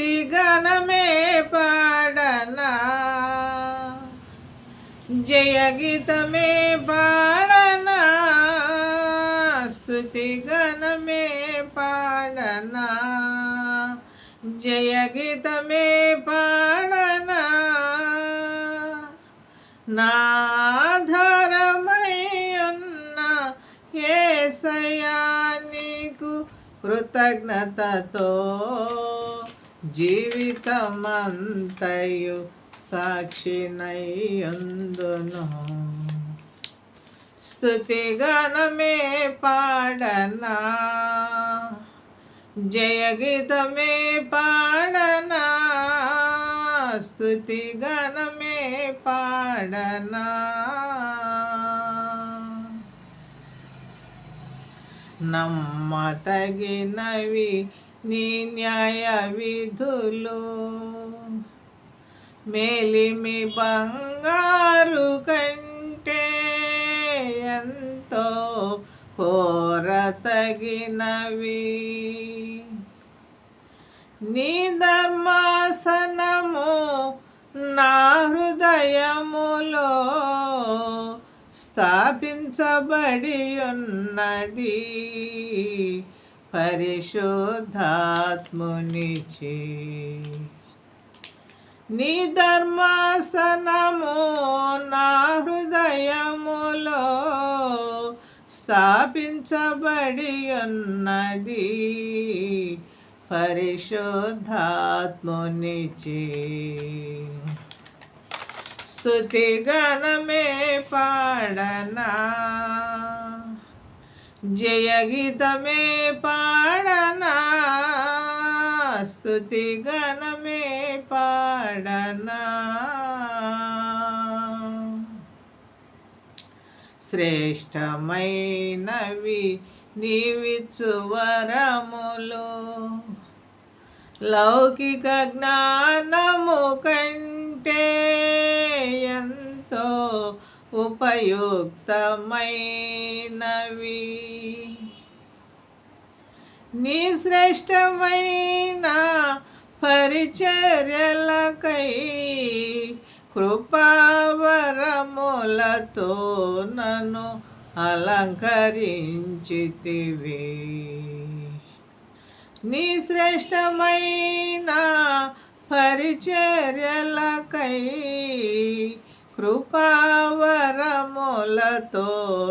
స్థుతి గణమే పాడనా? జయ గీతమే పాడనా? స్థుతి గణమే పాడనా? జయ గీతమే పాడనా? నాధరమయ్యున్న ఉన్న ఏసయా నీకు కృతజ్ఞతతో జీవితమంతయు సాక్షినయ్యుందును స్థుతిగానమే పాడనా? జయగీతమే పాడనా? స్థుతిగానమే పాడనా? నమ్మతగినవి నీ న్యాయ విధులు మేలిమి బంగారు కంటే ఎంతో కోరతగినవి. నీ ధర్మాసనము నా హృదయములో స్థాపించబడి ఉన్నది. పరిశుద్ధాత్మునిచి. నీ ధర్మాసనము నా హృదయములో స్థాపించబడి ఉన్నది పరిశుద్ధాత్మునిచి. స్తుతి గణమే పాడనా. జయ గీతమే పాడనా? స్థుతి గణమే పాడనా? శ్రేష్టమైనవి నీవిచ్చు వరములు. లౌకిక జ్ఞానము కంటే ఎంతో ఉపయుక్తమైనవి. నీ శ్రేష్టమైన పరిచర్యలకై కృపావరములతో నన్ను అలంకరించితివి. నీ శ్రేష్టమైన పరిచర్యలకై కృపావరములతో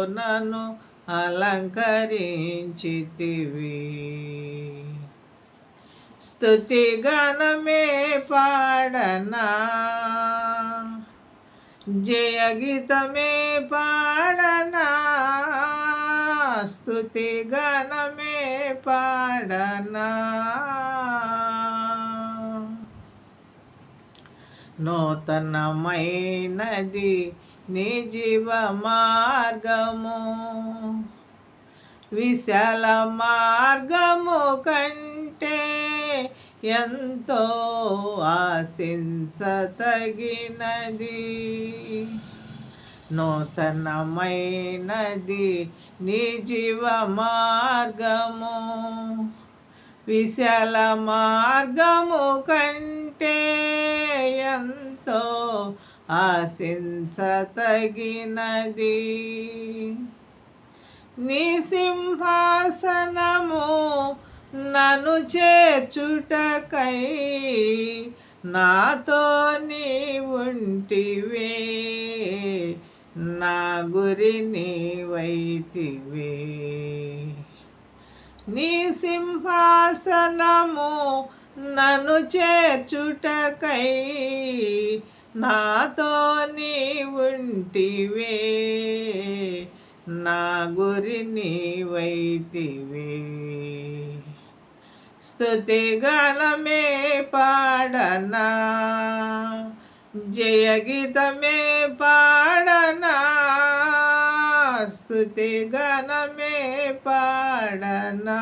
నన్ను అలంకరించితివి. స్థుతి గణమే పాడనా? జయ గీతమే పాడనా? స్థుతి గణమే పాడనా? నూతనమైనది నీ జీవ మార్గము. విశాల మార్గము కంటే ఎంతో ఆశించతగినది నూతనమైనది నీ జీవ మార్గము. విశాల మార్గము కంటే ఎంతో ఆశించతగినది నీ సింహాసనము నన్ను చేర్చుటకై నాతో నీ ఉంటివే నా గురి నీవైతివే. నీ సింహాసనము నన్ను చేర్చుటకై నాతో నీ ఉంటివే నా గురి నీవైతివే. స్థుతి గణమే పాడనా. జయ గీతమే పాడనా. స్తుతి గణమే పాడనా.